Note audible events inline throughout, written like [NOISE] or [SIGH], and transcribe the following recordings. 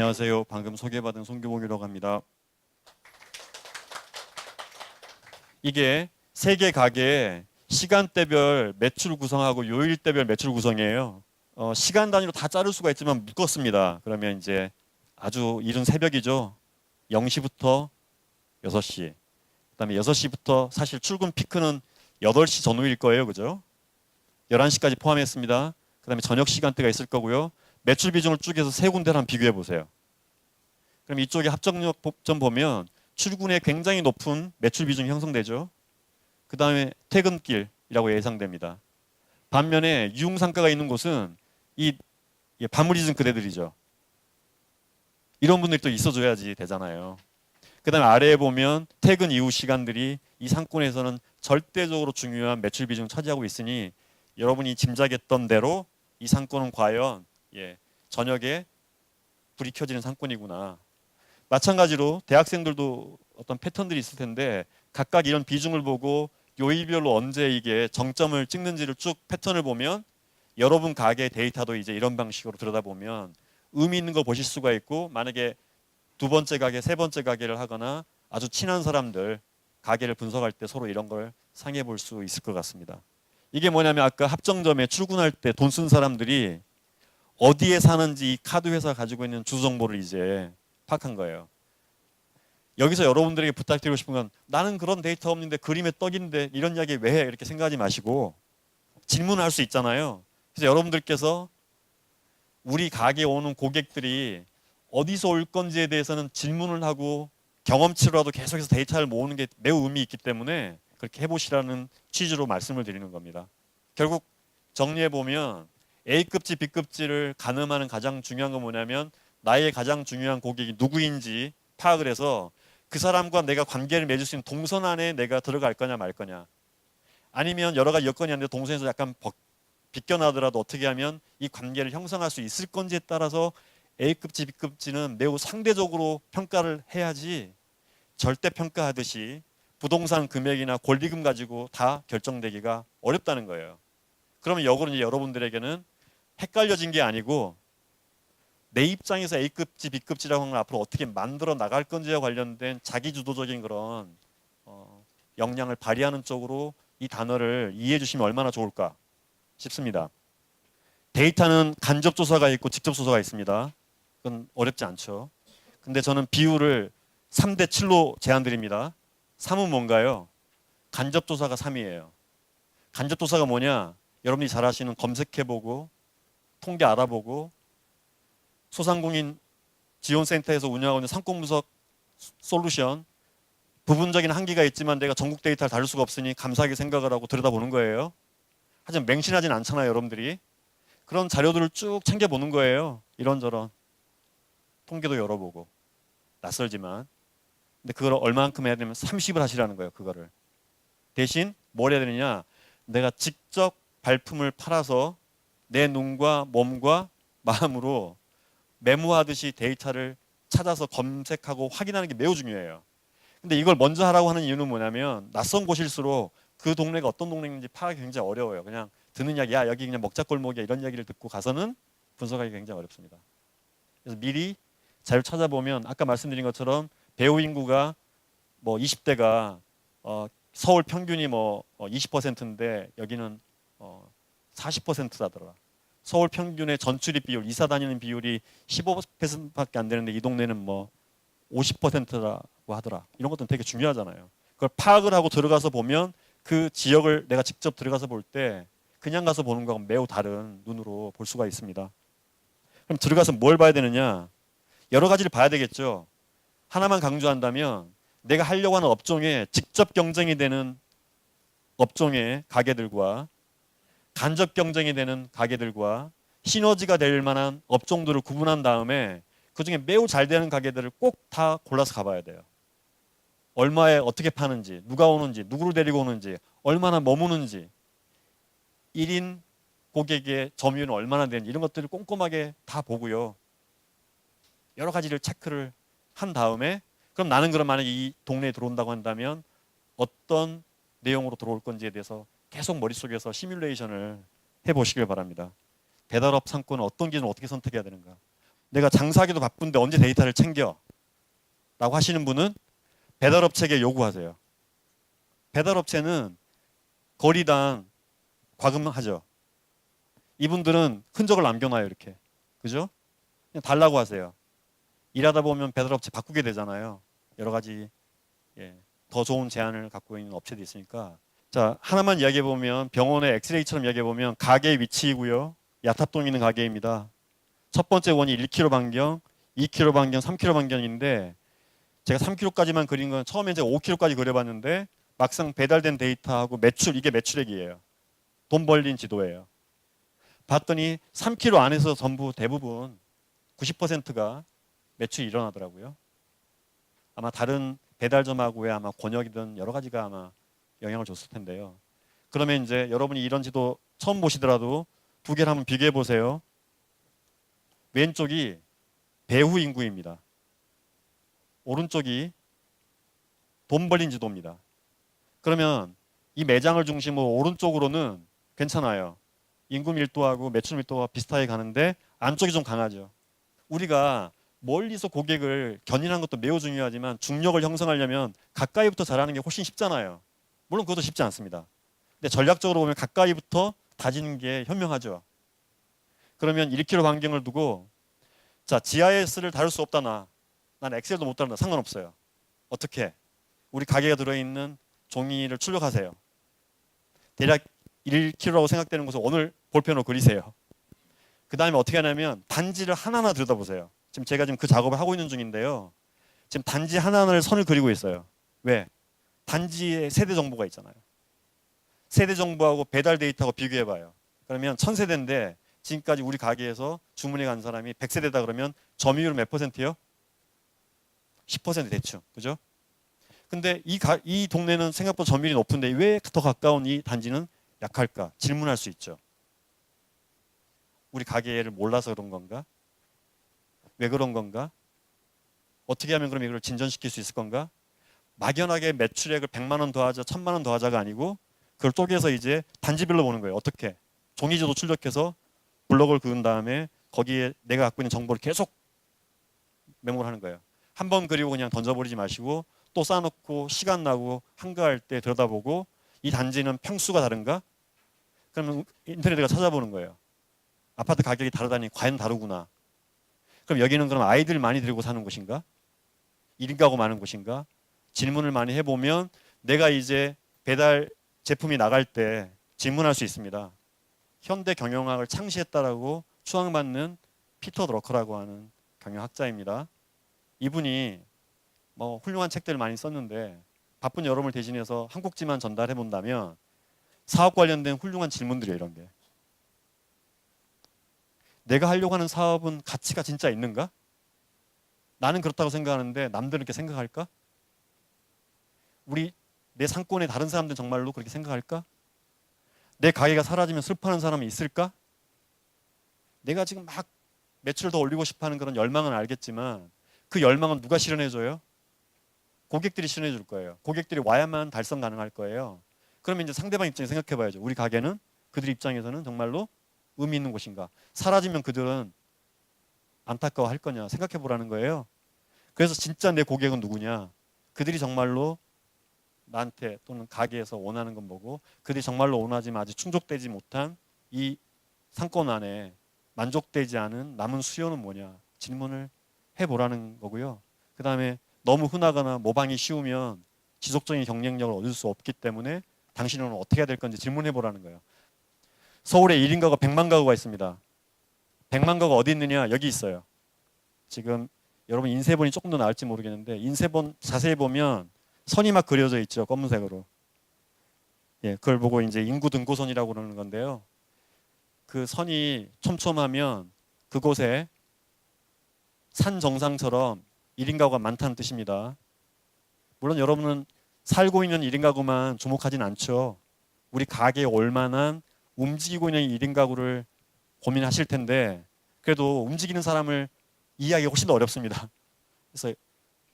안녕하세요. 방금 소개받은 송규봉이라고 합니다. 이게 세 개 가게 시간대별 매출 구성하고 요일대별 매출 구성이에요. 어, 시간 단위로 다 자를 수가 있지만 묶었습니다. 그러면 이제 아주 이른 새벽이죠. 0시부터 6시. 그다음에 6시부터 사실 출근 피크는 8시 전후일 거예요. 그죠? 11시까지 포함했습니다. 그다음에 저녁 시간대가 있을 거고요. 매출 비중을 쭉 해서 세 군데를 한번 비교해 보세요. 그럼 이쪽에 합정역 좀 보면 출근에 굉장히 높은 매출 비중이 형성되죠. 그 다음에 퇴근길이라고 예상됩니다. 반면에 유흥상가가 있는 곳은 이 반무리즘 그대들이죠. 이런 분들이 또 있어줘야지 되잖아요. 그 다음에 아래에 보면 퇴근 이후 시간들이 이 상권에서는 절대적으로 중요한 매출 비중 차지하고 있으니 여러분이 짐작했던 대로 이 상권은 과연 예, 저녁에 불이 켜지는 상권이구나. 마찬가지로 대학생들도 어떤 패턴들이 있을 텐데 각각 이런 비중을 보고 요일별로 언제 이게 정점을 찍는지를 쭉 패턴을 보면 여러분 가게 데이터도 이제 이런 방식으로 들여다보면 의미 있는 거 보실 수가 있고 만약에 두 번째 가게, 세 번째 가게를 하거나 아주 친한 사람들 가게를 분석할 때 서로 이런 걸 상해 볼 수 있을 것 같습니다. 이게 뭐냐면 아까 합정점에 출근할 때 돈 쓴 사람들이 어디에 사는지 이 카드 회사 가지고 있는 주소 정보를 이제 파악한 거예요. 여기서 여러분들에게 부탁드리고 싶은 건 나는 그런 데이터 없는데 그림에 떡인데 이런 이야기 왜 해? 이렇게 생각하지 마시고 질문할 수 있잖아요. 그래서 여러분들께서 우리 가게에 오는 고객들이 어디서 올 건지에 대해서는 질문을 하고 경험치로라도 계속해서 데이터를 모으는 게 매우 의미 있기 때문에 그렇게 해보시라는 취지로 말씀을 드리는 겁니다. 결국 정리해 보면 A급지, B급지를 가늠하는 가장 중요한 건 뭐냐면 나의 가장 중요한 고객이 누구인지 파악을 해서 그 사람과 내가 관계를 맺을 수 있는 동선 안에 내가 들어갈 거냐 말 거냐 아니면 여러 가지 여건이 있는데 동선에서 약간 벗, 비껴나더라도 어떻게 하면 이 관계를 형성할 수 있을 건지에 따라서 A급지, B급지는 매우 상대적으로 평가를 해야지 절대 평가하듯이 부동산 금액이나 권리금 가지고 다 결정되기가 어렵다는 거예요. 그러면 역으로 이제 여러분들에게는 헷갈려진 게 아니고 내 입장에서 A급지, B급지라고 하는 걸 앞으로 어떻게 만들어 나갈 건지와 관련된 자기 주도적인 그런 어, 역량을 발휘하는 쪽으로 이 단어를 이해해 주시면 얼마나 좋을까 싶습니다. 데이터는 간접 조사가 있고 직접 조사가 있습니다. 그건 어렵지 않죠. 근데 저는 비율을 3대 7로 제안 드립니다. 3은 뭔가요? 간접 조사가 3이에요. 간접 조사가 뭐냐? 여러분이 잘 아시는 검색해보고 통계 알아보고 소상공인 지원센터에서 운영하고 있는 상권분석 솔루션 부분적인 한계가 있지만 내가 전국 데이터를 다룰 수가 없으니 감사하게 생각을 하고 들여다보는 거예요. 하지만 맹신하진 않잖아요, 여러분들이. 그런 자료들을 쭉 챙겨보는 거예요. 이런저런. 통계도 열어보고. 낯설지만. 근데 그걸 얼마만큼 해야 되면 30을 하시라는 거예요, 그거를. 대신 뭘 해야 되느냐? 내가 직접 발품을 팔아서 내 눈과 몸과 마음으로 메모하듯이 데이터를 찾아서 검색하고 확인하는 게 매우 중요해요. 근데 이걸 먼저 하라고 하는 이유는 뭐냐면 낯선 곳일수록 그 동네가 어떤 동네인지 파악이 굉장히 어려워요. 그냥 듣는 이야기, 야 여기 그냥 먹자골목이야 이런 이야기를 듣고 가서는 분석하기 굉장히 어렵습니다. 그래서 미리 자료 찾아보면 아까 말씀드린 것처럼 배우 인구가 뭐 20대가 어 서울 평균이 뭐 20%인데 여기는 어 40%다더라. 서울 평균의 전출입 비율, 이사 다니는 비율이 15%밖에 안 되는데 이 동네는 뭐 50%라고 하더라. 이런 것들은 되게 중요하잖아요. 그걸 파악을 하고 들어가서 보면 그 지역을 내가 직접 들어가서 볼 때 그냥 가서 보는 거하고 매우 다른 눈으로 볼 수가 있습니다. 그럼 들어가서 뭘 봐야 되느냐? 여러 가지를 봐야 되겠죠. 하나만 강조한다면 내가 하려고 하는 업종에 직접 경쟁이 되는 업종의 가게들과 간접 경쟁이 되는 가게들과 시너지가 될 만한 업종들을 구분한 다음에 그 중에 매우 잘 되는 가게들을 꼭 다 골라서 가봐야 돼요. 얼마에 어떻게 파는지, 누가 오는지, 누구를 데리고 오는지, 얼마나 머무는지, 1인 고객의 점유율은 얼마나 되는지 이런 것들을 꼼꼼하게 다 보고요. 여러 가지를 체크를 한 다음에 그럼 나는 그럼 만약에 이 동네에 들어온다고 한다면 어떤 내용으로 들어올 건지에 대해서 계속 머릿속에서 시뮬레이션을 해보시길 바랍니다. 배달업 상권은 어떤 기준을 어떻게 선택해야 되는가? 내가 장사하기도 바쁜데 언제 데이터를 챙겨? 라고 하시는 분은 배달업체에게 요구하세요. 배달업체는 거리당 과금하죠. 이분들은 흔적을 남겨놔요 이렇게. 그죠? 그냥 달라고 하세요. 일하다 보면 배달업체 바꾸게 되잖아요. 여러 가지 예, 더 좋은 제안을 갖고 있는 업체도 있으니까. 자 하나만 이야기해 보면 병원의 엑스레이처럼 이야기해 보면 가게 위치이고요. 야탑동 있는 가게입니다. 첫 번째 원이 1km 반경, 2km 반경, 3km 반경인데 제가 3km까지만 그린 건 처음에 제가 5km까지 그려봤는데 막상 배달된 데이터하고 매출 이게 매출액이에요. 돈 벌린 지도예요. 봤더니 3km 안에서 전부 대부분 90%가 매출이 일어나더라고요. 아마 다른 배달점하고의 아마 권역이든 여러 가지가 아마 영향을 줬을 텐데요. 그러면 이제 여러분이 이런 지도 처음 보시더라도 두 개를 한번 비교해 보세요. 왼쪽이 배후 인구입니다. 오른쪽이 돈 벌린 지도입니다. 그러면 이 매장을 중심으로 오른쪽으로는 괜찮아요. 인구 밀도하고 매출 밀도가 비슷하게 가는데 안쪽이 좀 강하죠. 우리가 멀리서 고객을 견인하는 것도 매우 중요하지만 중력을 형성하려면 가까이부터 잘하는 게 훨씬 쉽잖아요. 물론 그것도 쉽지 않습니다. 근데 전략적으로 보면 가까이부터 다지는 게 현명하죠. 그러면 1km 반경을 두고 자 GIS를 다룰 수 없다 나. 난 엑셀도 못 다룬다. 상관없어요. 어떻게? 우리 가게가 들어있는 종이를 출력하세요. 대략 1km라고 생각되는 곳을 오늘 볼펜으로 그리세요. 그 다음에 어떻게 하냐면 단지를 하나하나 들여다보세요. 지금 제가 지금 그 작업을 하고 있는 중인데요. 지금 단지 하나하나를 선을 그리고 있어요. 왜? 단지에 세대 정보가 있잖아요. 세대 정보하고 배달 데이터하고 비교해 봐요. 그러면 천 세대인데 지금까지 우리 가게에서 주문해 간 사람이 100세대다 그러면 점유율 몇 퍼센트요? 10% 대충. 그죠? 근데 이, 가, 이 동네는 생각보다 점유율이 높은데 왜 더 가까운 이 단지는 약할까? 질문할 수 있죠. 우리 가게를 몰라서 그런 건가? 왜 그런 건가? 어떻게 하면 그럼 이걸 진전시킬 수 있을 건가? 막연하게 매출액을 100만 원 더하자, 1000만 원 더하자가 아니고 그걸 쪼개서 이제 단지별로 보는 거예요. 어떻게? 종이지도 출력해서 블록을 그은 다음에 거기에 내가 갖고 있는 정보를 계속 메모를 하는 거예요. 한 번 그리고 그냥 던져버리지 마시고 또 쌓아놓고 시간 나고 한가할 때 들여다보고 이 단지는 평수가 다른가? 그러면 인터넷에 찾아보는 거예요. 아파트 가격이 다르다니 과연 다르구나. 그럼 여기는 그럼 아이들 많이 데리고 사는 곳인가? 1인 가구 많은 곳인가? 질문을 많이 해보면 내가 이제 배달 제품이 나갈 때 질문할 수 있습니다. 현대 경영학을 창시했다라고 추앙받는 피터 드러커라고 하는 경영학자입니다. 이분이 뭐 훌륭한 책들을 많이 썼는데 바쁜 여러분을 대신해서 한국지만 전달해 본다면 사업 관련된 훌륭한 질문들이에요 이런 게. 내가 하려고 하는 사업은 가치가 진짜 있는가? 나는 그렇다고 생각하는데 남들은 이렇게 생각할까? 우리 내 상권의 다른 사람들 정말로 그렇게 생각할까? 내 가게가 사라지면 슬퍼하는 사람이 있을까? 내가 지금 막 매출을 더 올리고 싶어하는 그런 열망은 알겠지만 그 열망은 누가 실현해줘요? 고객들이 실현해 줄 거예요. 고객들이 와야만 달성 가능할 거예요. 그러면 이제 상대방 입장에 생각해 봐야죠. 우리 가게는 그들 입장에서는 정말로 의미 있는 곳인가? 사라지면 그들은 안타까워 할 거냐? 생각해 보라는 거예요. 그래서 진짜 내 고객은 누구냐? 그들이 정말로 나한테 또는 가게에서 원하는 건 뭐고 그들이 정말로 원하지만 아직 충족되지 못한 이 상권 안에 만족되지 않은 남은 수요는 뭐냐? 질문을 해보라는 거고요. 그 다음에 너무 흔하거나 모방이 쉬우면 지속적인 경쟁력을 얻을 수 없기 때문에 당신은 어떻게 해야 될 건지 질문해 보라는 거예요. 서울에 1인 가구 100만 가구가 있습니다. 100만 가구가 어디 있느냐? 여기 있어요. 지금 여러분 인쇄본이 조금 더 나을지 모르겠는데 인쇄본 자세히 보면 선이 막 그려져 있죠. 검은색으로. 예, 그걸 보고 이제 인구 등고선이라고 그러는 건데요. 그 선이 촘촘하면 그곳에 산 정상처럼 1인 가구가 많다는 뜻입니다. 물론 여러분은 살고 있는 1인 가구만 주목하진 않죠. 우리 가게에 올 만한 움직이고 있는 1인 가구를 고민하실 텐데 그래도 움직이는 사람을 이해하기가 훨씬 더 어렵습니다. 그래서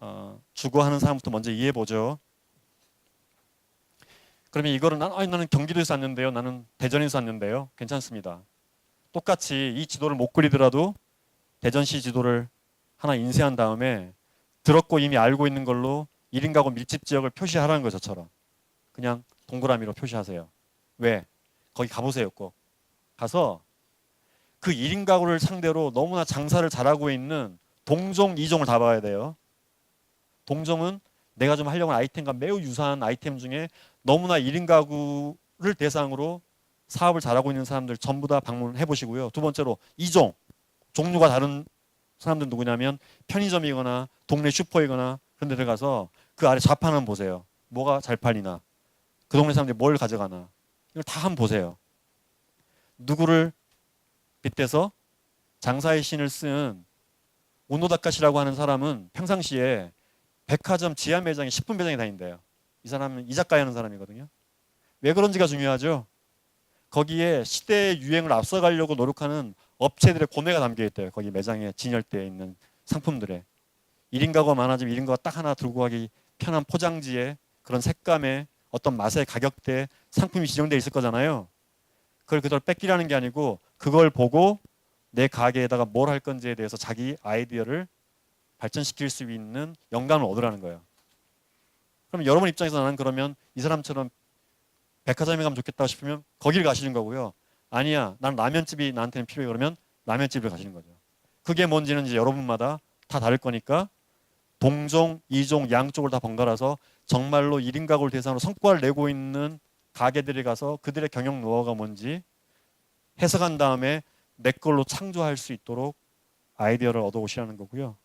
어, 주거하는 사람부터 먼저 이해해 보죠. 그러면 이거를 난, 아니, 나는 경기도에서 왔는데요. 나는 대전에서 왔는데요. 괜찮습니다. 똑같이 이 지도를 못 그리더라도 대전시 지도를 하나 인쇄한 다음에 들었고 이미 알고 있는 걸로 1인 가구 밀집 지역을 표시하라는 거죠, 저처럼. 그냥 동그라미로 표시하세요. 왜? 거기 가보세요, 꼭. 가서 그 1인 가구를 상대로 너무나 장사를 잘하고 있는 동종, 이종을 다 봐야 돼요. 동종은 내가 좀 하려고 하는 아이템과 매우 유사한 아이템 중에 너무나 1인 가구를 대상으로 사업을 잘하고 있는 사람들 전부 다 방문해 보시고요. 두 번째로 이종, 종류가 다른 사람들 누구냐면 편의점이거나 동네 슈퍼이거나 그런 데 들어가서 그 아래 좌판 한번 보세요. 뭐가 잘 팔리나. 그 동네 사람들이 뭘 가져가나. 이걸 다 한번 보세요. 누구를 빗대서 장사의 신을 쓴 오노다카시라고 하는 사람은 평상시에 백화점 지하 매장에 10분 매장에 다닌대요. 이 사람은 이자카야 하는 사람이거든요. 왜 그런지가 중요하죠. 거기에 시대의 유행을 앞서가려고 노력하는 업체들의 고뇌가 담겨 있대요. 거기 매장에 진열되어 있는 상품들에 1인 가구가 많아지면 1인 가구 딱 하나 들고 가기 편한 포장지에 그런 색감에 어떤 맛의 가격대 상품이 지정되어 있을 거잖아요. 그걸 그대로 뺏기라는 게 아니고 그걸 보고 내 가게에다가 뭘 할 건지에 대해서 자기 아이디어를 발전시킬 수 있는 영감을 얻으라는 거예요. 그럼 여러분 입장에서 나는 그러면 이 사람처럼 백화점에 가면 좋겠다 싶으면 거기를 가시는 거고요. 아니야, 난 라면집이 나한테는 필요해 그러면 라면집을 가시는 거죠. 그게 뭔지는 이제 여러분마다 다 다를 거니까 동종, 이종, 양쪽을 다 번갈아서 정말로 1인 가구를 대상으로 성과를 내고 있는 가게들에 가서 그들의 경영 노하우가 뭔지 해석한 다음에 내 걸로 창조할 수 있도록 아이디어를 얻어오시라는 거고요.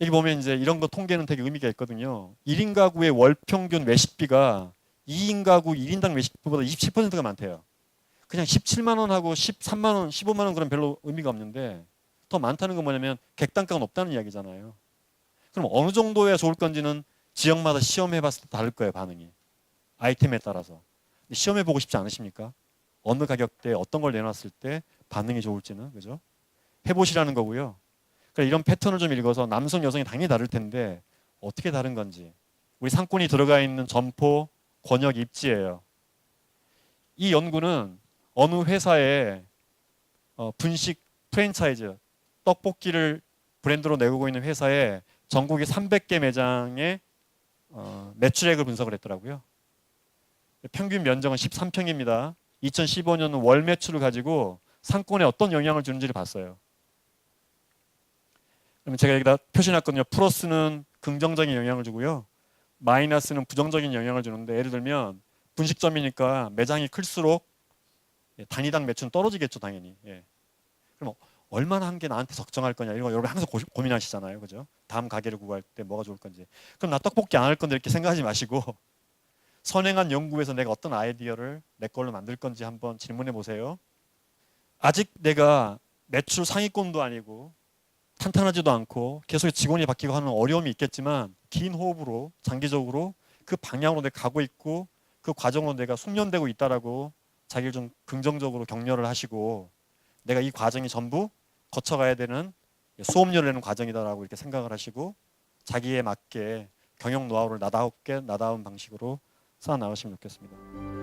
여기 보면 이제 이런 거 통계는 되게 의미가 있거든요. 1인 가구의 월 평균 외식비가 2인 가구 1인당 외식비보다 27%가 많대요. 그냥 17만 원하고 13만 원, 15만 원 그럼 별로 의미가 없는데 더 많다는 건 뭐냐면 객단가가 높다는 이야기잖아요. 그럼 어느 정도야 좋을 건지는 지역마다 시험해 봤을 때 다를 거예요, 반응이. 아이템에 따라서. 시험해 보고 싶지 않으십니까? 어느 가격대에 어떤 걸 내놨을 때 반응이 좋을지는 그죠? 해 보시라는 거고요. 그러니까 이런 패턴을 좀 읽어서 남성 여성이 당연히 다를 텐데 어떻게 다른 건지 우리 상권이 들어가 있는 점포 권역 입지예요. 이 연구는 어느 회사의 어, 분식 프랜차이즈 떡볶이를 브랜드로 내고 있는 회사의 전국의 300개 매장의 어, 매출액을 분석을 했더라고요. 평균 면적은 13평입니다. 2015년 월 매출을 가지고 상권에 어떤 영향을 주는지를 봤어요. 그러면 제가 여기다 표시해놨거든요. 플러스는 긍정적인 영향을 주고요. 마이너스는 부정적인 영향을 주는데 예를 들면 분식점이니까 매장이 클수록 예, 단위당 매출은 떨어지겠죠, 당연히. 예. 그럼 얼마나 한 게 나한테 적정할 거냐 이런 거 여러분 항상 고, 고민하시잖아요, 그죠? 다음 가게를 구할 때 뭐가 좋을 건지. 그럼 나 떡볶이 안 할 건데 이렇게 생각하지 마시고 [LAUGHS] 선행한 연구에서 내가 어떤 아이디어를 내 걸로 만들 건지 한번 질문해 보세요. 아직 내가 매출 상위권도 아니고 탄탄하지도 않고 계속 직원이 바뀌고 하는 어려움이 있겠지만 긴 호흡으로 장기적으로 그 방향으로 내가 가고 있고 그 과정으로 내가 숙련되고 있다라고 자기를 좀 긍정적으로 격려를 하시고 내가 이 과정이 전부 거쳐가야 되는 수업료를 내는 과정이다라고 이렇게 생각을 하시고 자기에 맞게 경영 노하우를 나다웠게 나다운 방식으로 쌓아 나가시면 좋겠습니다.